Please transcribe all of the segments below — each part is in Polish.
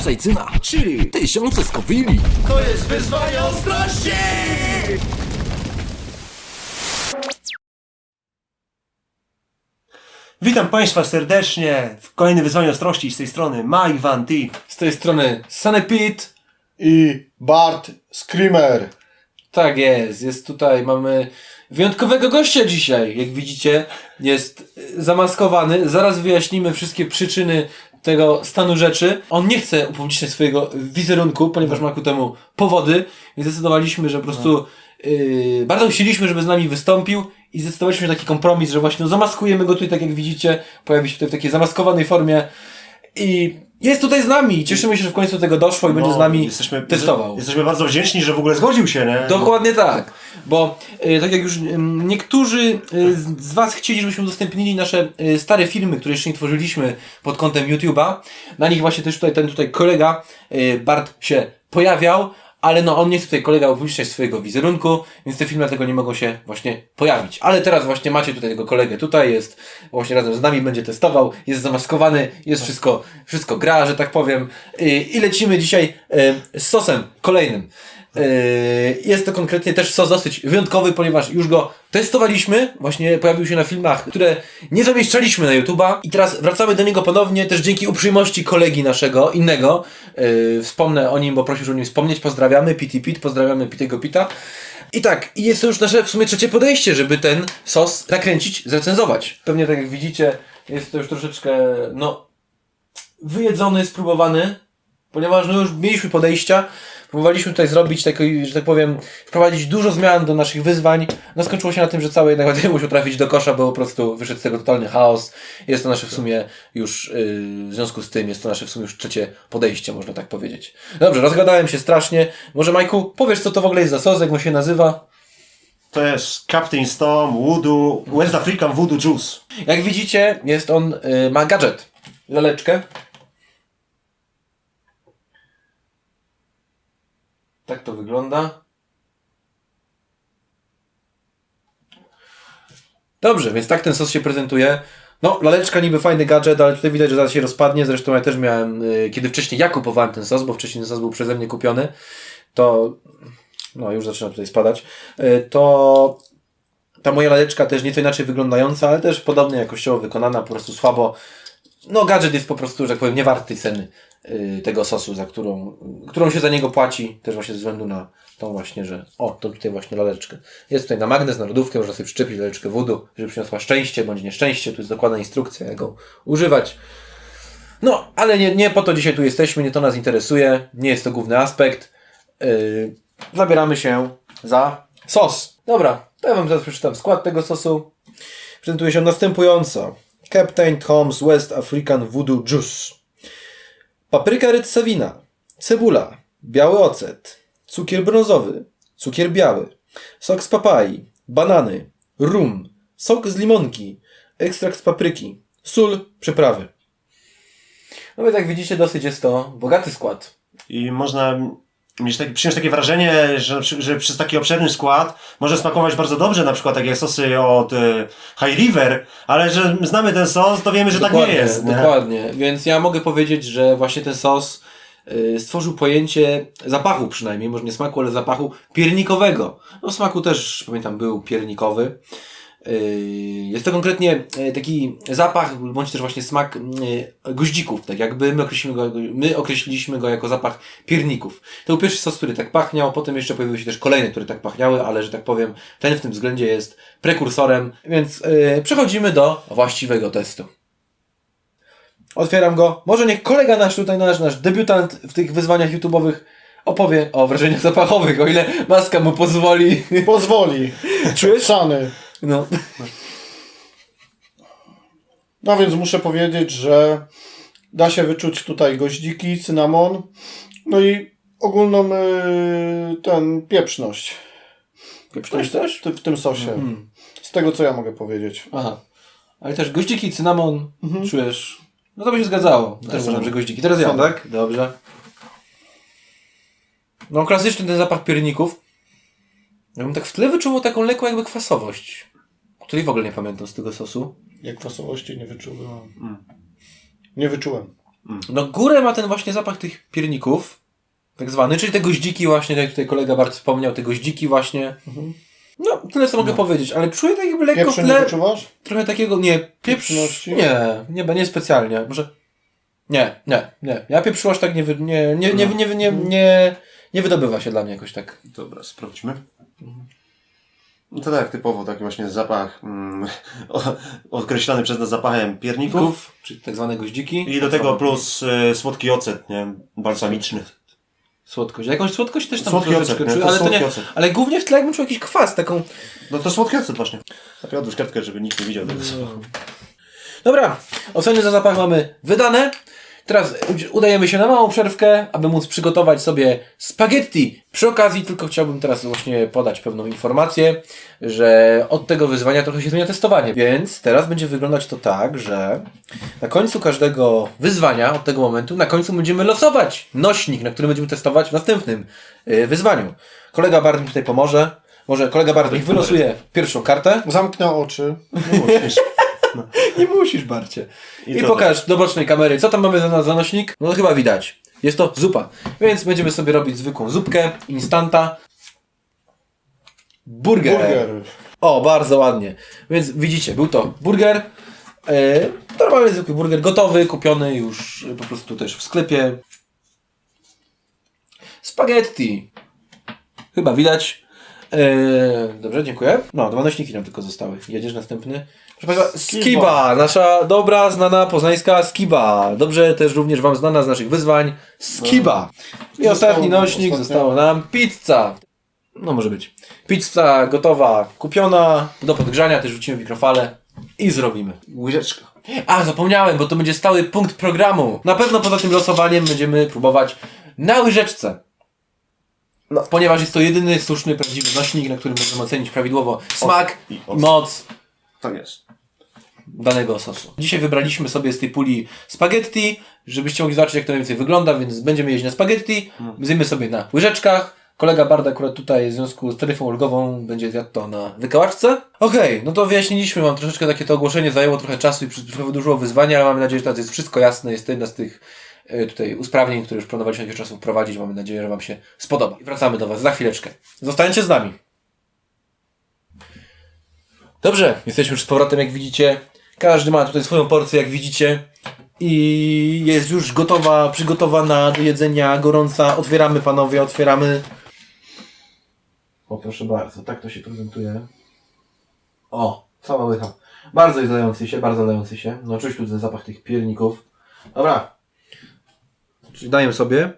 kapsajcyna, chili, tysiące skowili. To jest wyzwanie ostrości! Witam Państwa serdecznie w kolejnym wyzwaniu ostrości z tej strony Mike Van T. Z tej strony Sanepit. i Bart Screamer. Tak jest, jest tutaj, mamy wyjątkowego gościa dzisiaj. Jak widzicie, jest y, zamaskowany. Zaraz wyjaśnimy wszystkie przyczyny tego stanu rzeczy. On nie chce upubliczniać swojego wizerunku, ponieważ ma ku temu powody, więc zdecydowaliśmy, że po prostu yy, bardzo chcieliśmy, żeby z nami wystąpił i zdecydowaliśmy na taki kompromis, że właśnie no, zamaskujemy go tutaj, tak jak widzicie, pojawi się tutaj w takiej zamaskowanej formie i jest tutaj z nami. Cieszymy się, że w końcu do tego doszło i będzie z nami No, jesteśmy, testował. Jesteśmy bardzo wdzięczni, że w ogóle zgodził się, nie? Dokładnie tak, bo y, tak jak już y, niektórzy y, z- z Was chcieli, żebyśmy udostępnili nasze y, stare filmy, które jeszcze nie tworzyliśmy pod kątem YouTube'a, na nich właśnie też tutaj ten tutaj kolega y, Bart się pojawiał, ale no on nie chce tutaj kolega upubliczniać swojego wizerunku, więc te filmy dlatego nie mogą się właśnie pojawić. Ale teraz właśnie macie tutaj tego kolegę, tutaj jest, właśnie razem z nami będzie testował, jest zamaskowany, jest wszystko, wszystko gra, że tak powiem. I lecimy dzisiaj y, z sosem kolejnym. Yy, Jest to konkretnie też sos dosyć wyjątkowy, ponieważ już go testowaliśmy, właśnie pojawił się na filmach, które nie zamieszczaliśmy na YouTube'a i teraz wracamy do niego ponownie, też dzięki uprzejmości kolegi naszego, innego. Yy, wspomnę o nim, bo prosił, żeby o nim wspomnieć. Pozdrawiamy, Pity Pit, pozdrawiamy Pitego Pita. I tak, jest to już nasze w sumie trzecie podejście, żeby ten sos nakręcić, zrecenzować. Pewnie tak jak widzicie, jest to już troszeczkę, no, wyjedzony, spróbowany, ponieważ no już mieliśmy podejścia, próbowaliśmy tutaj zrobić, taki, że tak powiem, wprowadzić dużo zmian do naszych wyzwań. No skończyło się na tym, że cały jednak ładnie musiał trafić do kosza, bo po prostu wyszedł z tego totalny chaos. Jest to nasze w sumie już, yy, w związku z tym, jest to nasze w sumie już trzecie podejście, można tak powiedzieć. Dobrze, rozgadałem się strasznie. Może Majku, powiesz co to w ogóle jest za sos, jak on się nazywa? To jest Captain Storm, Voodoo, West African Voodoo Juice. Jak widzicie, jest on, yy, ma gadżet. Laleczkę. Tak to wygląda. Dobrze, więc tak ten sos się prezentuje. No, laleczka niby fajny gadżet, ale tutaj widać, że zaraz się rozpadnie. Zresztą ja też miałem, yy, kiedy wcześniej ja kupowałem ten sos, bo wcześniej ten sos był przeze mnie kupiony, to no już zaczyna tutaj spadać, yy, to ta moja laleczka też nieco inaczej wyglądająca, ale też podobnie jakościowo wykonana, po prostu słabo. No, gadżet jest po prostu, że tak powiem, nie wart tej ceny tego sosu, za którą, którą się za niego płaci, też właśnie ze względu na tą właśnie, że o, to tutaj właśnie laleczkę. Jest tutaj na magnes, na lodówkę, można sobie przyczepić laleczkę wodu, żeby przyniosła szczęście bądź nieszczęście, tu jest dokładna instrukcja, jak go używać. No, ale nie, nie po to dzisiaj tu jesteśmy, nie to nas interesuje, nie jest to główny aspekt. Yy, zabieramy się za sos. Dobra, to ja Wam teraz przeczytam skład tego sosu. Prezentuje się następująco. Captain Tom's West African Voodoo Juice. Papryka rydsawina, cebula, biały ocet, cukier brązowy, cukier biały, sok z papai, banany, rum, sok z limonki, ekstrakt z papryki, sól, przyprawy. No więc jak widzicie, dosyć jest to bogaty skład. I można mieć takie, przyjąć takie wrażenie, że, że przez taki obszerny skład może smakować bardzo dobrze, na przykład takie sosy od e, High River, ale że znamy ten sos, to wiemy, że tak nie jest. Nie? Dokładnie, więc ja mogę powiedzieć, że właśnie ten sos y, stworzył pojęcie zapachu przynajmniej, może nie smaku, ale zapachu piernikowego. No smaku też, pamiętam, był piernikowy. Y, Jest to konkretnie y, taki zapach, bądź też właśnie smak y, goździków, tak jakby my określiliśmy go, my określiliśmy go jako zapach pierników. To był pierwszy sos, który tak pachniał, potem jeszcze pojawiły się też kolejne, które tak pachniały, ale że tak powiem, ten w tym względzie jest prekursorem, więc y, przechodzimy do właściwego testu. Otwieram go. Może niech kolega nasz tutaj, nasz, nasz debiutant w tych wyzwaniach YouTube'owych opowie o wrażeniach zapachowych, o ile maska mu pozwoli. Pozwoli. Czujesz? Szany. No. No więc muszę powiedzieć, że da się wyczuć tutaj goździki, cynamon, no i ogólną y, ten pieprzność Pieprzność też? w, ty- w tym sosie. Mm. Z tego co ja mogę powiedzieć. Aha. Ale też goździki, cynamon, czujesz? No to by się zgadzało. Też uważam, że goździki. Teraz ja, tak? Dobrze. No klasyczny ten zapach pierników. Ja bym tak w tle wyczuwał taką lekką jakby kwasowość, której w ogóle nie pamiętam z tego sosu. Jak kwasowości nie wyczułem. Nie wyczułem. No górę ma ten właśnie zapach tych pierników, tak zwany, czyli te goździki właśnie, tak jak tutaj kolega Bart wspomniał, te goździki właśnie. No, tyle co mogę powiedzieć, ale czuję tak jakby lekko Pieprzu nie tle, wyczuwasz? trochę takiego, nie, pieprz, Pieprzności? nie, nie, nie specjalnie, może, nie, nie, nie, ja pieprzu aż tak nie, wy, nie, nie, nie, nie, nie, nie, nie wydobywa się dla mnie jakoś tak. Dobra, sprawdźmy. No to tak, typowo taki właśnie zapach mm, o- określany przez nas zapachem pierników. Ków, czyli tak zwane goździki. I do tego plus y, słodki ocet, nie? Balsamiczny. Słodkość. Jakąś słodkość też tam Słodki ocet, czuję, ale to nie, słodki ocet. ale głównie w tle jakbym czuł jakiś kwas, taką, No to słodki ocet właśnie. Zapię odłóż kartkę, żeby nikt nie widział tego zapachu. Dobra, oceny za zapach mamy wydane. Teraz udajemy się na małą przerwkę, aby móc przygotować sobie spaghetti. Przy okazji tylko chciałbym teraz właśnie podać pewną informację, że od tego wyzwania trochę się zmienia testowanie. Więc teraz będzie wyglądać to tak, że na końcu każdego wyzwania, od tego momentu, na końcu będziemy losować nośnik, na którym będziemy testować w następnym y, wyzwaniu. Kolega Bard mi tutaj pomoże. Może kolega Bard niech wylosuje pierwszą kartę. Zamknę oczy. Nie musisz. Nie musisz, Barcie. I, I pokaż do bocznej kamery, co tam mamy za zanośnik. No chyba widać. Jest to zupa. Więc będziemy sobie robić zwykłą zupkę, instant'a. Burger. Burger. O, bardzo ładnie. Więc widzicie, był to burger. E, normalny zwykły burger, gotowy, kupiony już po prostu też w sklepie. Spaghetti. Chyba widać. E, dobrze, dziękuję. No, dwa nośniki nam tylko zostały. Jedziesz następny. Skiba, nasza dobra, znana poznańska Skiba. Dobrze też również Wam znana z naszych wyzwań. Skiba. I Zostało ostatni nośnik, zostało nam pizza. No może być. Pizza gotowa, kupiona, do podgrzania też rzucimy w mikrofale i zrobimy. Łyżeczka. A, zapomniałem, bo to będzie stały punkt programu. Na pewno poza tym losowaniem będziemy próbować na łyżeczce. No. Ponieważ jest to jedyny słuszny, prawdziwy nośnik, na którym możemy ocenić prawidłowo smak i i moc Tak jest. danego sosu. Dzisiaj wybraliśmy sobie z tej puli spaghetti, żebyście mogli zobaczyć jak to mniej więcej wygląda, więc będziemy jeść na spaghetti, zjemy sobie na łyżeczkach. Kolega Barda akurat tutaj w związku z taryfą ulgową będzie zjadł to na wykałaczce. Okej, no to wyjaśniliśmy wam troszeczkę takie to ogłoszenie, zajęło trochę czasu i trochę wydłużyło wyzwanie, ale mamy nadzieję, że teraz jest wszystko jasne, jest to jedna z tych e, tutaj usprawnień, które już planowaliśmy jakiegoś czasu wprowadzić. Mamy nadzieję, że wam się spodoba. I wracamy do was za chwileczkę. Zostańcie z nami. Dobrze, jesteśmy już z powrotem, jak widzicie. Każdy ma tutaj swoją porcję, jak widzicie. I jest już gotowa, przygotowana do jedzenia, gorąca. Otwieramy, panowie, otwieramy. O, proszę bardzo, tak to się prezentuje. O, cała łycha. Bardzo lejący się, bardzo lejący się. No, czuć tu ten zapach tych pierników. Dobra. Czyli daję sobie.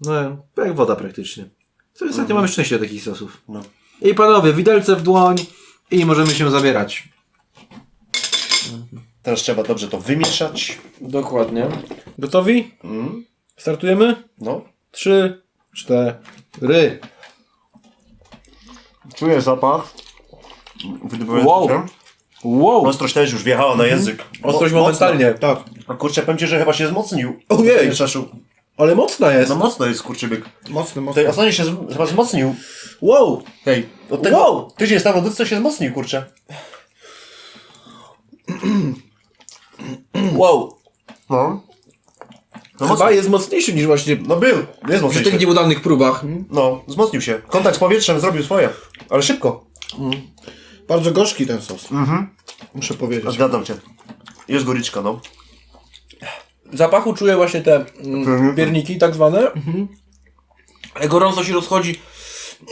No, jak woda praktycznie. Co ostatnio mamy szczęście do takich sosów. No. I panowie, widelce w dłoń i możemy się zabierać. Teraz trzeba dobrze to wymieszać. Dokładnie. Gotowi? Mm. Startujemy? No. Trzy, cztery. Czuję zapach. Wow. się. Wow! Ostrość też już wjechała na język. Ostrość Mo- momentalnie. Tak. A kurczę, powiem Ci, że chyba się wzmocnił. Ojej. Ale mocna jest. No mocno jest kurczybyk. Mocny, mocny. Tej ostatnio się z- chyba wzmocnił. Wow! Hej, od tego Wow. tydzień lodówce się wzmocnił, kurczę. Wow! No. No. Chyba jest mocniejszy niż właśnie no był, jest przy mocniejszy. tych nieudanych próbach. No, wzmocnił się. Kontakt z powietrzem zrobił swoje. Ale szybko. Bardzo gorzki ten sos. Muszę powiedzieć. Zgadzam Cię. Jest goryczka, no. W zapachu czuję właśnie te mm, pierniki tak zwane. Ale gorąco się rozchodzi.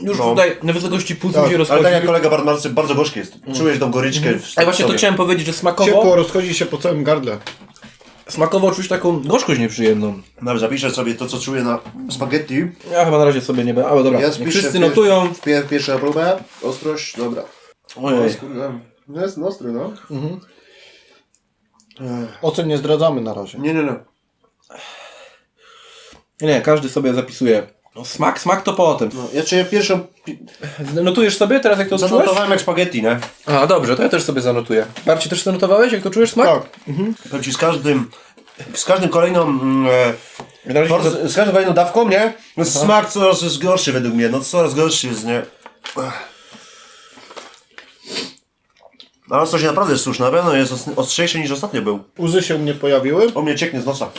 Już No. tutaj na wysokości płuc Tak, mi się Ale rozchodzi. tak jak kolega bardzo gorzki jest. Czujesz tą goryczkę w A właśnie to chciałem powiedzieć, że smakowo, Ciepło rozchodzi się po całym gardle. smakowo czuć taką gorzkość nieprzyjemną. Dobrze, zapiszę sobie to, co czuję na spaghetti. Ja chyba na razie sobie nie będę, ale dobra, Ja niech spiszę wszyscy pier- notują. Pier pierwsza próba. Ostrość, dobra. Ojej. kurde. Jest ostry, no. Ocen nie zdradzamy na razie. Nie, nie, nie. Nie, każdy sobie zapisuje. No, smak, smak to potem. No, ja czuję pierwszą... pi- Notujesz sobie teraz jak to odczułeś? Zanotowałem jak spaghetti, nie? A, dobrze, to ja też sobie zanotuję. Barci, też zanotowałeś, jak to czujesz smak? Tak. Powiem ci, z każdym... Z każdym kolejną... Mm, e, Na razie to- z każdą kolejną dawką, nie? No, smak coraz jest gorszy według mnie, no coraz gorszy jest, nie? Ale ostrość naprawdę jest słuszna, na pewno jest os- ostrzejszy niż ostatnio był. Łzy się u mnie pojawiły. O mnie cieknie z nosa.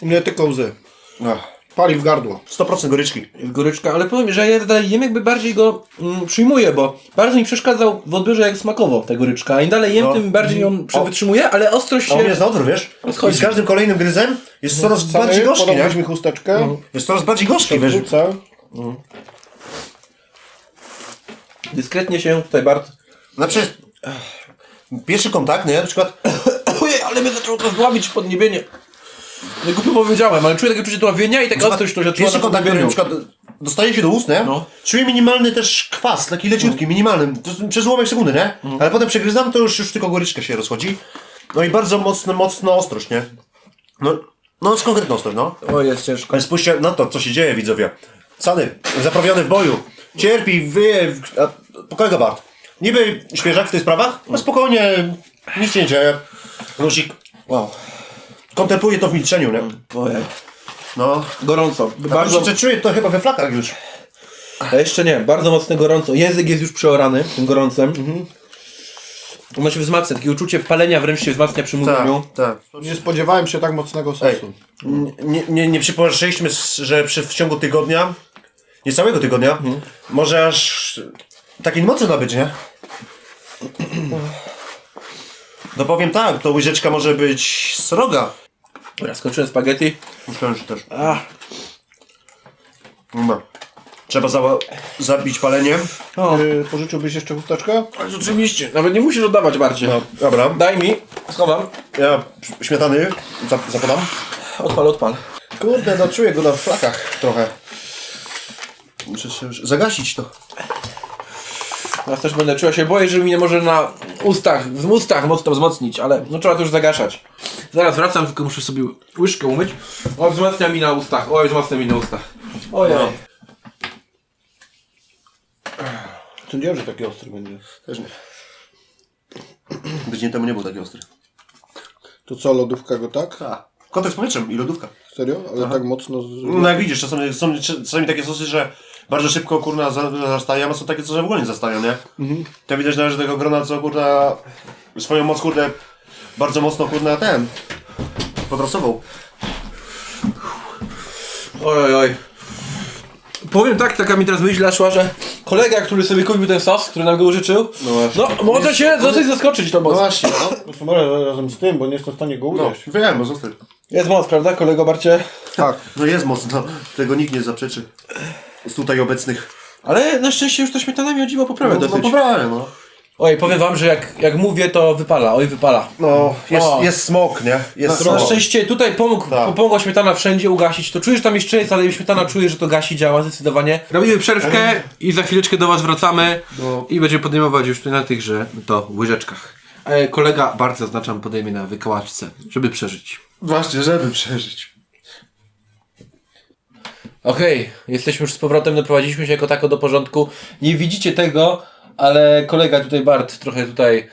U mnie tylko łzy. Pali w gardło. 100% goryczki. Goryczka, ale powiem, że ja dalej jem jakby bardziej go mm, przyjmuję, bo bardzo mi przeszkadzał w odbiorze jak smakowo ta goryczka. Im dalej jem, No. tym bardziej ją O. wytrzymuje, ale ostrość A u mnie się... jest na odwrót, wiesz? I Schodzi. z każdym kolejnym gryzem jest coraz Samy, bardziej gorzki, podałbyś nie? mi chusteczkę. Jest coraz bardziej gorzki, wiesz? Wrzucę. Dyskretnie się tutaj Bart... Znaczy, pierwszy kontakt, nie? Na przykład, Ojej, ale mnie zaczęło to zdławić w podniebienie. Nie głupio powiedziałem, ale czuję takie czucie dławienia i taka ostrość, która pierwszy na kontakt, który na przykład dostaje się do ust, nie? No. Czuję minimalny też kwas, taki leciutki, minimalny, to przez ułamek sekundy, nie? Ale potem przegryzam, to już, już tylko goryczka się rozchodzi. No i bardzo mocno, mocno ostrość, nie? No, no jest konkretna ostrość, no. O, jest ciężko. Ale spójrzcie na to, co się dzieje, widzowie. Cany, zaprawiony w boju, cierpi, wyje, a kolega Bart. Niby świeżak w tych sprawach, no spokojnie, nic się nie dzieje. Lusik Wow. Kontempluje to w milczeniu, nie? Ojej. No. Gorąco. Bardzo... Bardzo... Czuję to chyba we flakach już. A jeszcze nie, bardzo mocne gorąco. Język jest już przeorany tym gorącem. Mhm. Ono się wzmacnia, takie uczucie palenia wręcz się wzmacnia przy mówieniu. tak. Nie spodziewałem się tak mocnego sosu. nie, nie, nie przypuszczaliśmy, że przy, w ciągu tygodnia, nie całego tygodnia, może aż takiej mocy nabyć, nie? No powiem tak, to łyżeczka może być sroga. Dobra, skończyłem spaghetti. Myślałem, że też. Ach, No. Trzeba za, zabić palenie. o. Yy, pożyczyłbyś jeszcze chusteczkę? Ale Oczywiście, nawet nie musisz oddawać bardziej. No, dobra. Daj mi, schowam. Ja śmietany zap, zapodam. Odpal, odpal. Kurde, no czuję go na flakach trochę. Muszę się już zagasić to. Teraz też będę czuła się boję, że mi nie może na ustach, w ustach mocno wzmocnić, ale no trzeba to już zagaszać. Zaraz wracam, tylko muszę sobie łyżkę umyć. O, wzmacnia mi na ustach. Oj, wzmacnia mi na ustach. Ojej. No. Sądziłem, że taki ostry będzie. Też nie. Nie temu nie był taki ostry. To co, lodówka go tak? A. Kotek z powietrzem i lodówka. Serio? Ale tak mocno... Z... No jak widzisz, czasami są czasami takie sosy, że bardzo szybko kurna za- zastają, a są takie, co że w ogóle nie zastają, nie? To widać należy do tego grona, co kurna swoją moc kurde bardzo mocno kurna ten podrasował. Oj, oj, oj. Powiem tak, taka mi teraz myśl naszła, że kolega, który sobie kupił ten sos, który nam go użyczył, No właśnie. no może się dosyć zaskoczyć to No moc. właśnie, no. No, może razem z tym, bo nie jestem w stanie go No, ugryźć. wiem, zostań. Jest moc, prawda, kolego Barcie? Tak. No jest mocno, tego nikt nie zaprzeczy. Z tutaj obecnych. Ale na szczęście już ta śmietana mi o dziwo poprawia No, no poprawia, no. Oj, powiem wam, że jak, jak mówię, to wypala, oj, wypala. No, jest, O. jest smok, nie? Jest Na smok. szczęście tutaj pomógł, Tak. pomogła śmietana wszędzie ugasić. To czujesz, tam jeszcze jest, ale śmietana czuje, że to gasi, działa zdecydowanie. Robimy przerwkę i za chwileczkę do was wracamy No. i będziemy podejmować już tutaj na tychże to łyżeczkach. E, kolega bardzo zaznaczam podejmie na wykałaczce, żeby przeżyć. Właśnie, żeby przeżyć. Okej, jesteśmy już z powrotem, doprowadziliśmy się jako tako do porządku. Nie widzicie tego, ale kolega tutaj Bart trochę tutaj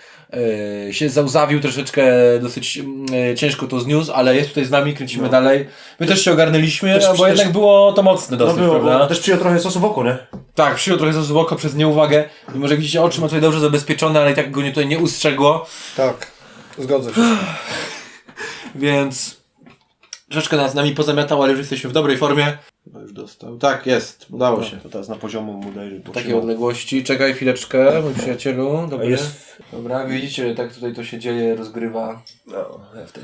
e, się zauzawił, troszeczkę dosyć e, ciężko to zniósł, ale jest tutaj z nami, kręcimy dalej. My też się ogarnęliśmy, Też- no, bo też- jednak było to mocne No dosyć, było, prawda? bo też przyjął trochę sosu w oko, nie? Tak, przyjął trochę zasobu oko przez nieuwagę. Mimo, że widzicie, oczy ma tutaj dobrze zabezpieczone, ale i tak go nie, tutaj nie ustrzegło, Tak. Zgodzę się. więc troszeczkę nas z nami pozamiatało, ale już jesteśmy w dobrej formie. Chyba już dostał. Tak, jest, udało się. To teraz na poziomu mu daje. Takie odległości. Czekaj chwileczkę, mój przyjacielu. Dobry. Jest- Dobra, widzicie, tak tutaj to się dzieje, rozgrywa. No, ja w tej.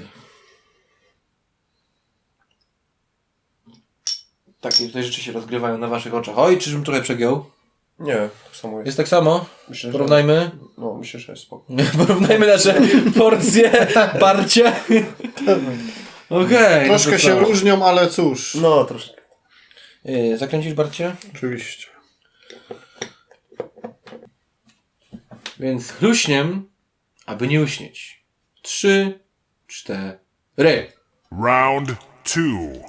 Takie tutaj rzeczy się rozgrywają na waszych oczach. Oj, czyżbym trochę przegiął? Nie, tak samo jest. Jest tak samo? Myślę, że- Porównajmy. No, myślę, że jest spoko. Porównajmy nasze porcje, parcie. Okej. Troszkę no to się co? różnią, ale cóż. No, troszkę. Yy, Zakręcisz Barcie? Oczywiście. Więc chluśniem, aby nie uśnieć. Trzy, cztery. Round two.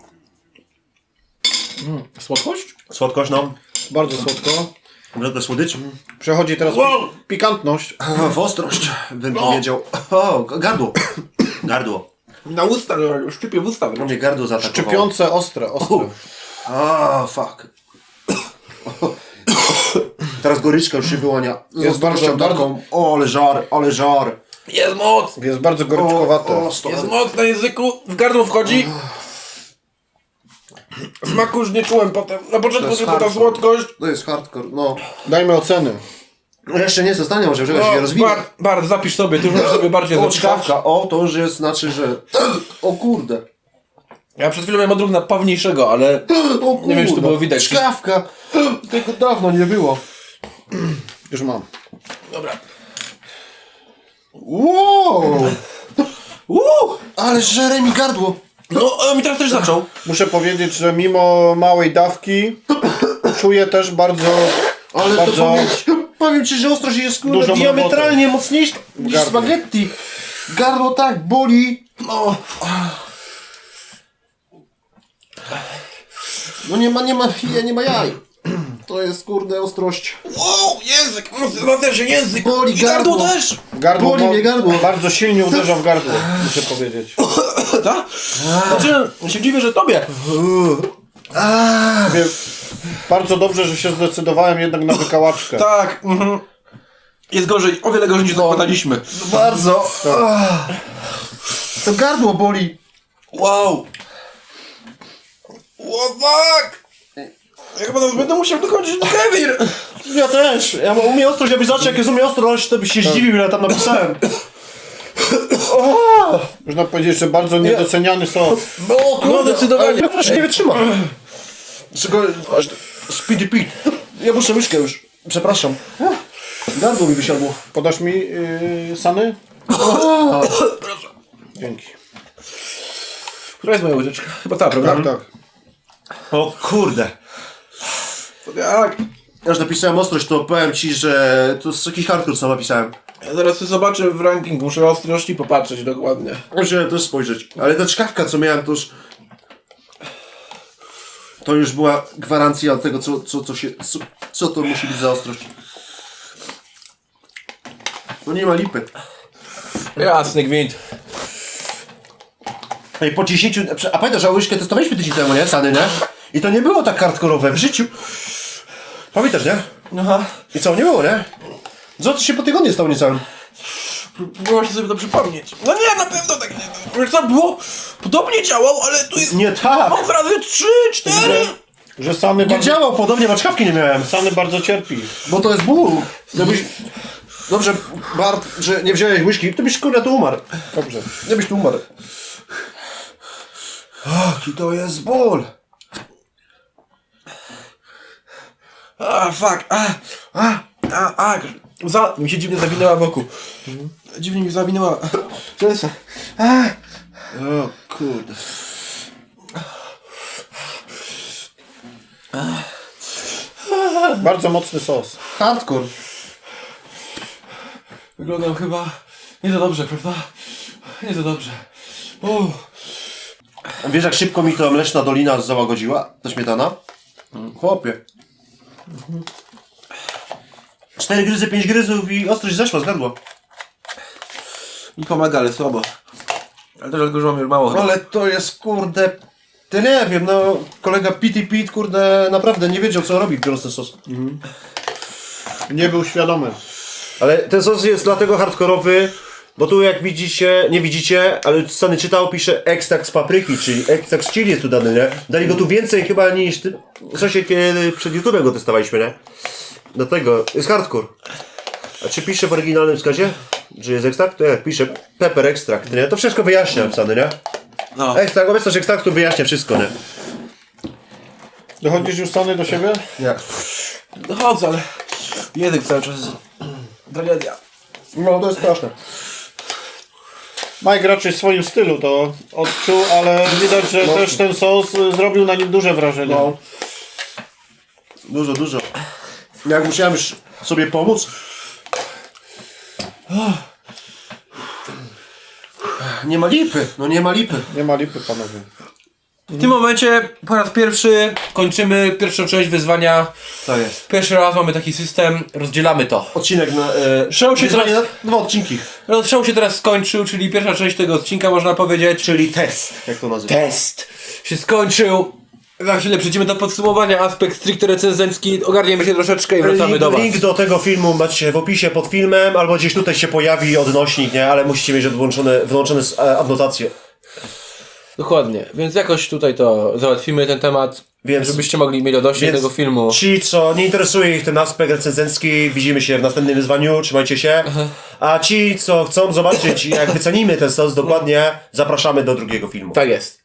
Słodkość? Słodkość, no. Bardzo słodko. Naprawdę słodycz. Przechodzi teraz Wow. pi- pikantność. W ostrość, bym powiedział. O, gardło. Gardło. Na usta, no, szczypie w usta. No mnie gardło zaatakowało. Szczypiące, ostre, ostre. A, fuck. Teraz goryczka już się wyłania. Z Jest bardzo- taką. O, ale żar, ale żar. Jest moc! Jest bardzo goryczkowate. O, o. Jest moc na języku, w gardło wchodzi. Smaku już nie czułem potem. Na początku jest tylko ta słodkość. To jest hardcore, no. Dajmy oceny. No jeszcze nie zostanie, może No, się rozwinie. Bart, Bart, zapisz sobie, ty już możesz sobie bardziej O, zapisać. czkawka, o, to już jest, znaczy, że... O kurde. Ja przed chwilą miałem odruch na pawniejszego, ale O kurde. Nie wiem, czy to było widać. Czkawka. Tego dawno nie było. Już mam. Dobra. Wow. Uuu! Ale żere mi gardło. No, a mi teraz też zaczął. Muszę powiedzieć, że mimo małej dawki czuję też bardzo, Ale bardzo... to powiem, ci, że ostrość jest kurde Dużą diametralnie mocniejsza niż Gardło. spaghetti. Gardło tak boli. No. No nie ma, nie ma, nie, nie ma jaj. To jest kurde ostrość. Wow, język! Zatem się język! Boli I gardło gardło. też! Gardło, Boli mnie gardło. bardzo silnie uderza w gardło, muszę powiedzieć. Tak? Znaczy, ja się dziwię, że tobie. Mówię, Bardzo dobrze, że się zdecydowałem jednak na wykałaczkę. Tak, mhm. Jest gorzej, o wiele gorzej niż zakładaliśmy. Bardzo. To gardło boli. Wow! What fuck? Ja chyba teraz będę musiał dokończyć Kevir! Ja też. Ja mam umie ostrość, jakbyś zaczął, jak jest umie ostrość, to byś się zdziwił, ile tam napisałem. Można powiedzieć, że bardzo niedoceniany sos. No, No, zdecydowanie. Ja proszę nie wytrzyma. Czego, aż speedy pit. Ja muszę łyżkę już. Przepraszam. Gardło mi wysiadło. Podasz mi yy, sany? Dzięki. Która jest moja łyżeczka? Chyba ta, prawda? Tak, tak. O kurde. Tak. Ja już napisałem ostrość, to powiem ci, że to jest jakiś hardcore, co napisałem. Ja zaraz sobie zobaczę w ranking, muszę ostrości popatrzeć dokładnie. Muszę też spojrzeć. Ale ta czkawka, co miałem, to już... To już była gwarancja tego, co, co, co się... Co, co to musi być za ostrość. No nie ma lipy. Jasny gwint. Ej, po 10... A pamiętasz, że łyżkę testowaliśmy tydzień temu, nie? Sany, nie? I to nie było tak hardkorowe w życiu. Pamiętasz, nie? Aha. I co, nie było, nie? Co to się po tygodniu stało niecałym? Próbuję się sobie to przypomnieć. No nie, na pewno tak nie. Wiesz co, było? Podobnie działał, ale tu jest... Nie tak! Moc razy trzy, cztery! Że Sany Nie bardzo, działał podobnie, maczkawki nie miałem. Sany bardzo cierpi. Bo to jest ból. Gdybyś... Dobrze, Bart, że nie wziąłeś łyżki, to byś kurde tu umarł. Dobrze. Nie byś tu umarł. Jaki to jest ból. A, fuck, a, a, a, a, za, mi się dziwnie zawinęła wokół. Dziwnie mi zawinęła. Często. O kurde. Bardzo mocny sos. Hardcore. wyglądam chyba nie za dobrze, prawda? Nie za dobrze. Uff. Wiesz jak szybko mi ta mleczna dolina załagodziła? Ta śmietana? Chłopie. Cztery gryzy, pięć gryzów i ostrość zeszła z gardła. Mi pomaga, ale słabo. Ale też już mało. Ale to jest kurde... Ty nie wiem, no kolega Pity Pete kurde naprawdę nie wiedział co robi biorąc ten sos. Nie był świadomy. Ale ten sos jest dlatego hardkorowy, bo tu jak widzicie, nie widzicie, ale Stany czytał, pisze ekstrakt z papryki, czyli ekstrakt z chili jest tu dany, nie? Dali go tu więcej chyba niż ty, w sensie kiedy przed YouTube'em go testowaliśmy, nie? Dlatego jest hardcore. A czy pisze w oryginalnym wskazie, że jest ekstrakt? To jak pisze pepper extract, nie? To wszystko wyjaśnia napisane, nie? No. Ekstrakt, obecność ekstraktu wyjaśnia wszystko, nie? Dochodzisz już Sany do siebie? Nie. Dochodzę, ale język cały czas jest tragedia. No to jest straszne. Mike raczej w swoim stylu to odczuł, ale widać, że też ten sos y, zrobił na nim duże wrażenie. No. Dużo, dużo. Jak musiałem już sobie pomóc. Nie ma lipy, no nie ma lipy. Nie ma lipy, panowie. W tym momencie po raz pierwszy kończymy pierwszą część wyzwania. Tak jest. Pierwszy raz mamy taki system, rozdzielamy to. Odcinek na... E, Show się wyzwanie teraz- na dwa odcinki. Rozstrzał się teraz skończył, czyli pierwsza część tego odcinka można powiedzieć. Czyli test, jak to nazywa. Test się skończył. Za chwilę przejdziemy do podsumowania, aspekt stricte recenzencki, ogarniemy się troszeczkę i wracamy Link, do was. link do tego filmu macie w opisie pod filmem, albo gdzieś tutaj się pojawi odnośnik, nie? Ale musicie mieć włączone s- e, adnotacje. Dokładnie, więc jakoś tutaj to załatwimy ten temat, Więc- żebyście mogli mieć Więc tego filmu. Ci, co nie interesuje ich ten aspekt recenzencki, widzimy się w następnym wyzwaniu, trzymajcie się. A ci, co chcą zobaczyć, jak wycenimy ten sos dokładnie, zapraszamy do drugiego filmu. Tak jest.